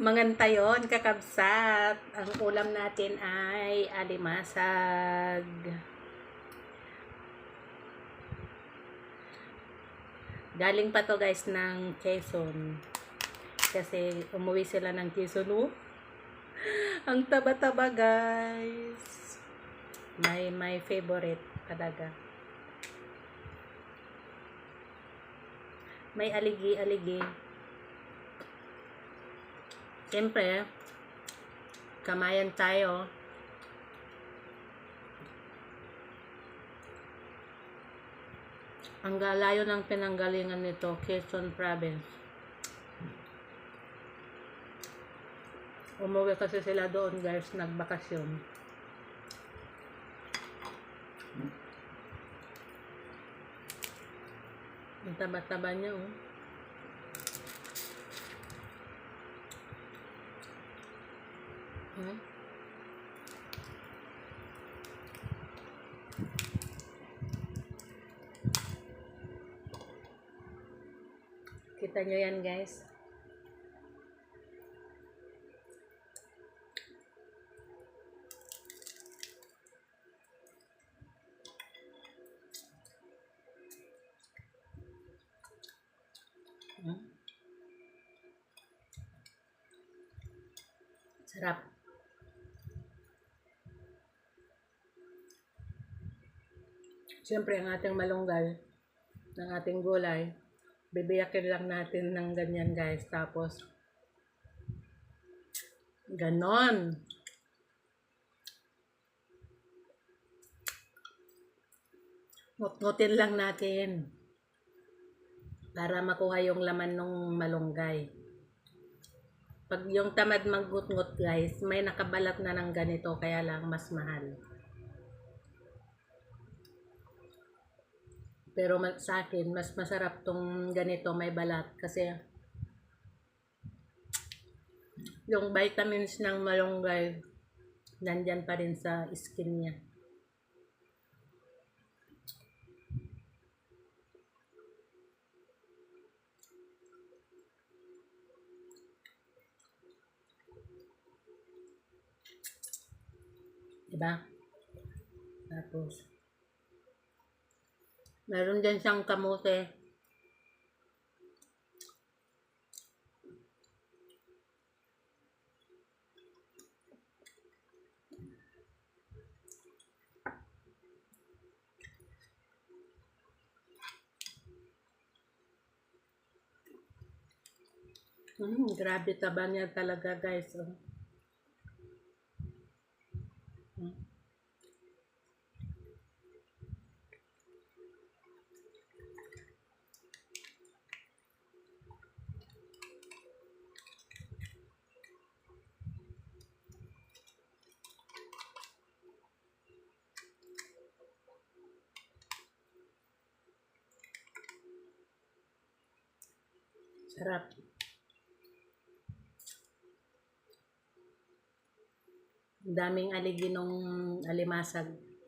Mangantayon, kakabsat. Ang ulam natin ay alimasag. Galing pa to guys ng Quezon. Kasi umuwi sila ng Quezon. Oh. Ang taba-taba guys. My, my favorite talaga. May aligi-aligi. Siyempre, kamayan tayo. Ang galayo ng pinanggalingan nito, Quezon Province. Umuwi kasi sila doon guys, nagbakasyon. Ang taba-taba niya oh. Hmm? Kita nyo yan guys. Hmm? Sarap. Siyempre, ang ating malunggay, ng ating gulay, bibiyakin lang natin ng ganyan guys. Tapos, ganon. Ngutngutin lang natin para makuha yung laman ng malunggay. Pag yung tamad magngut-ngut guys, may nakabalat na ng ganito kaya lang mas mahal. Pero sa akin, mas masarap tong ganito may balat kasi yung vitamins ng malunggay nandyan pa rin sa skin niya. Diba? Tapos, meron din siyang kamote. Mm, grabe taba niya talaga guys. Oh. Mm. Sarap. Ang daming aligi nung alimasag.